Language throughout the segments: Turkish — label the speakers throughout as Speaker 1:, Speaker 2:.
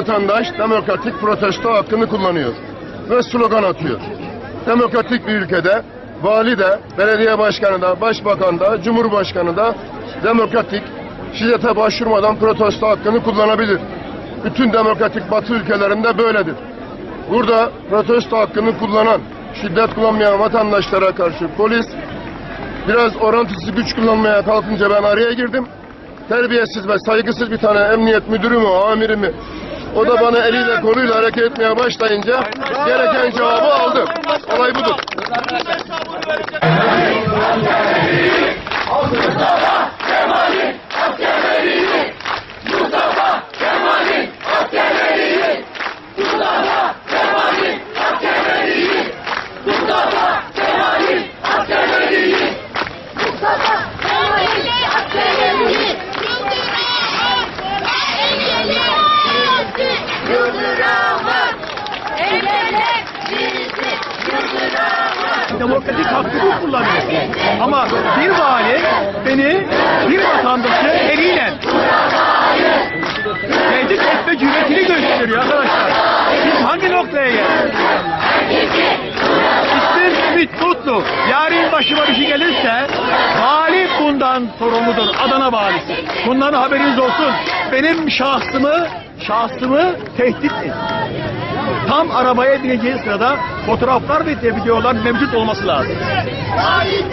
Speaker 1: vatandaş demokratik protesto hakkını kullanıyor ve slogan atıyor. Demokratik bir ülkede vali de, belediye başkanı da, başbakan da, cumhurbaşkanı da demokratik şiddete başvurmadan protesto hakkını kullanabilir. Bütün demokratik batı ülkelerinde böyledir. Burada protesto hakkını kullanan, şiddet kullanmayan vatandaşlara karşı polis biraz orantısız güç kullanmaya kalkınca ben araya girdim. Terbiyesiz ve saygısız bir tane emniyet müdürü mü, amiri mi? O da bana eliyle koluyla hareket etmeye başlayınca gereken cevabı aldım. Olay budur.
Speaker 2: Engelli
Speaker 3: demokratik hakkını kullanıyor. Ama bir vali beni bir vatandaşı eliyle tehdit etme cüretini gösteriyor arkadaşlar. Biz hangi noktaya geldik? İsmim Ümit Mutlu. Yarın başıma bir şey gelirse vali bundan sorumludur. Adana valisi. Bundan haberiniz olsun. Benim şahsımı şahsımı tehdit etti. Tam arabaya bineceği sırada fotoğraflar ve videolar mevcut olması lazım.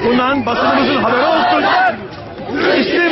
Speaker 3: Bundan basınımızın haberi olsun. İsim